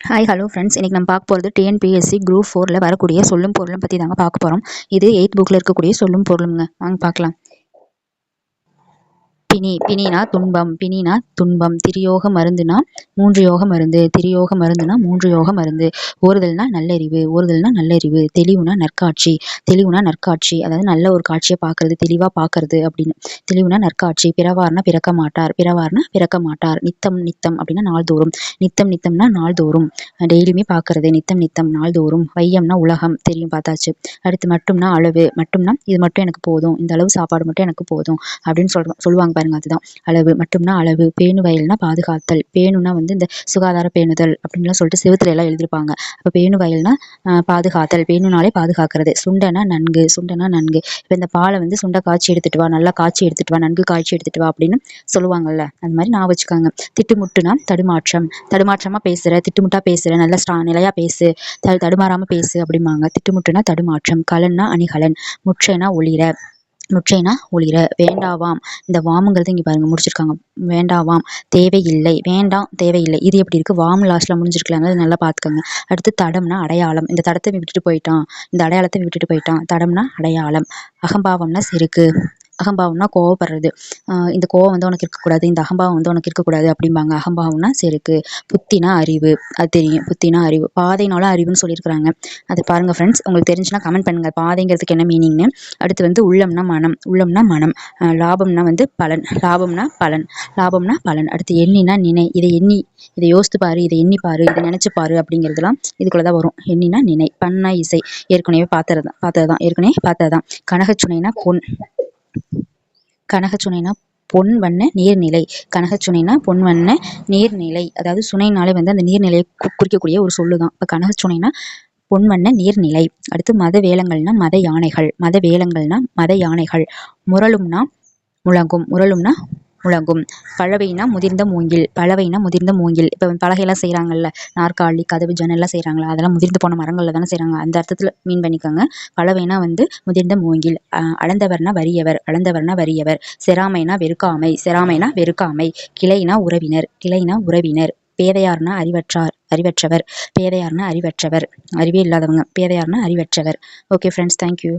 Hi hello friends இன்றைக்கி நம்ம பார்க்க போகிறது டிஎன்பிஎஸ்சி குரூப் ஃபோரில் வரக்கூடிய சொல்லும் பொருளும் பற்றி தாங்க பார்க்க போகிறோம் இது எயித் புக்கில் இருக்கக்கூடிய சொல்லும் பொருளுங்க. வாங்க பார்க்கலாம். பிணி பிணினா துன்பம் பிணினா துன்பம். திரியோக மருந்துனா மூன்று யோக மருந்து. திரியோக மருந்துனா மூன்று யோக மருந்து. ஓறுதல்னா நல்லறிவு ஓறுதல்னா நல்லறிவு. தெளிவுனா நற்காட்சி தெளிவுனா நற்காட்சி. அதாவது நல்ல ஒரு காட்சியை பார்க்கறது தெளிவாக பார்க்கறது அப்படின்னு. தெளிவுனா நற்காட்சி. பிறவார்னா பிறக்க மாட்டார். பிறவார்னா பிறக்க மாட்டார். நித்தம் நித்தம் அப்படின்னா நாள்தோறும். நித்தம் நித்தம்னா நாள்தோறும். டெய்லியுமே பார்க்கறது நித்தம் நித்தம் நாள்தோறும். வையம்னா உலகம் தெரியும் பார்த்தாச்சு. அடுத்து மட்டும்னா அளவு. மட்டும்னா இது மட்டும் எனக்கு போதும். இந்த அளவு சாப்பாடு மட்டும் எனக்கு போதும் அப்படின்னு சொல்கிறோம் சொல்லுவாங்க பாருங்க அதுதான். அளவு மட்டும்னா அளவு பேணு வயல்னா பாதுகாத்தல். பேணுனா வந்து இந்த சுகாதார பேணுதல் அப்படின்லாம் சொல்லிட்டு செவுத்துல எல்லாம் எழுதியிருப்பாங்க அப்போ பேணு வயல்னா பாதுகாத்தல். பேணுனாலே பாதுகாக்கிறது. சுண்டனா நன்கு சுண்டனா நன்கு. இப்போ இந்த பாலை வந்து சுண்டை காய்ச்சி எடுத்துட்டு வா நல்லா காய்ச்சி எடுத்துட்டு வா நன்கு காய்ச்சி எடுத்துட்டு வா அப்படின்னு சொல்லுவாங்கல்ல. அந்த மாதிரி நான் வச்சுக்காங்க. திட்டுமுட்டுனா தடுமாற்றம். தடுமாற்றமாக பேசுகிற திட்டுமுட்டா பேசுகிற நல்ல ஸ்ட்ரா நிலையாக பேசு. த தடுமாறாமல் பேசு அப்படிம்பாங்க. திட்டுமுட்டுனா தடுமாற்றம். கலன்னா அணிகலன். முற்றைனா ஒளிர. முற்றேனா? ஒளிர. வேண்டாவாம். இந்த வாமுங்கிறது இங்கே பாருங்கள் முடிச்சிருக்காங்க. வேண்டாவாம். தேவையில்லை. வேண்டாம். தேவையில்லை. இது எப்படி இருக்குது வாம் லாஸ்ட்டில் முடிஞ்சிருக்கலாங்க அது நல்லா பார்த்துக்கோங்க அடுத்து தடம்னா அடையாளம். இந்த தடத்தை விட்டுட்டு போயிட்டான். இந்த அடையாளத்தை விட்டுட்டு போயிட்டான். தடம்னா அடையாளம். அகம்பாவம்னா செருக்கு. அகம்பாவம்னா கோவப்படுறது இந்த கோவம் வந்து உனக்கு இருக்கக்கூடாது இந்த அகம்பாவம் வந்து உனக்கு இருக்கக்கூடாது அப்படிம்பாங்க. அகம்பாவம்னா செருக்கு புத்தினா அறிவு அது தெரியும். புத்தினா அறிவு பாதைனால அறிவுன்னு சொல்லியிருக்கிறாங்க. அது பாருங்கள் ஃப்ரெண்ட்ஸ் உங்களுக்கு தெரிஞ்சுன்னா கமெண்ட் பண்ணுங்கள் பாதைங்கிறதுக்கு என்ன மீனிங்னு அடுத்து வந்து உள்ளம்னா மனம் உள்ளம்னா மனம். லாபம்னா வந்து பலன் லாபம்னா பலன் லாபம்னா பலன். அடுத்து எண்ணினா நினை இதை எண்ணி இதை யோசித்து பாரு இதை எண்ணி பாரு இதை நினச்சி பாரு அப்படிங்கிறதுலாம் இதுக்குள்ளே தான் வரும். எண்ணினா நினை பண்ணா இசை ஏற்கனவே பார்த்தது தான் பார்த்தது தான் ஏற்கனவே பார்த்தது தான். கனகச்சுனைனா பொன். கனகச்சுனைனா பொன் வண்ண நீர்நிலை. கனகச்சுனைனா பொன் வண்ண நீர்நிலை. அதாவது சுனைனாலே வந்து அந்த நீர்நிலையை குறிக்கக்கூடிய ஒரு சொல்லு தான் இப்போ கனகச்சுனைனா பொன் வண்ண நீர்நிலை. அடுத்து மத வேலங்கள்னா மத யானைகள். மத வேலங்கள்னா மத யானைகள். முரளும்னா முழங்கும். முரளும்னா முழங்கும். பழவைனா முதிர்ந்த மூங்கில் பழவைனா முதிர்ந்த மூங்கில். இப்போ பலகையெல்லாம் செய்கிறாங்கல்ல நாற்காலி கதவு ஜன்னல்லாம் செய்கிறாங்களா அதெல்லாம் முதிர்ந்து போன மரங்களில் தானே செய்கிறாங்க அந்த அர்த்தத்தில் மீன் பண்ணிக்கோங்க. பழவைனா வந்து முதிர்ந்த மூங்கில் அளந்தவர்னா வறியவர் அளந்தவர்னா வறியவர். செராமைனா வெறுக்காமை செராமைனா வெறுக்காமை. கிளைனா உறவினர் கிளைனா உறவினர். பேதையார்னா அறிவற்றார் அறிவற்றவர். பேதையார்னா அறிவற்றவர். அறிவே இல்லாதவங்க பேதையார்னா அறிவற்றவர். Okay friends thank you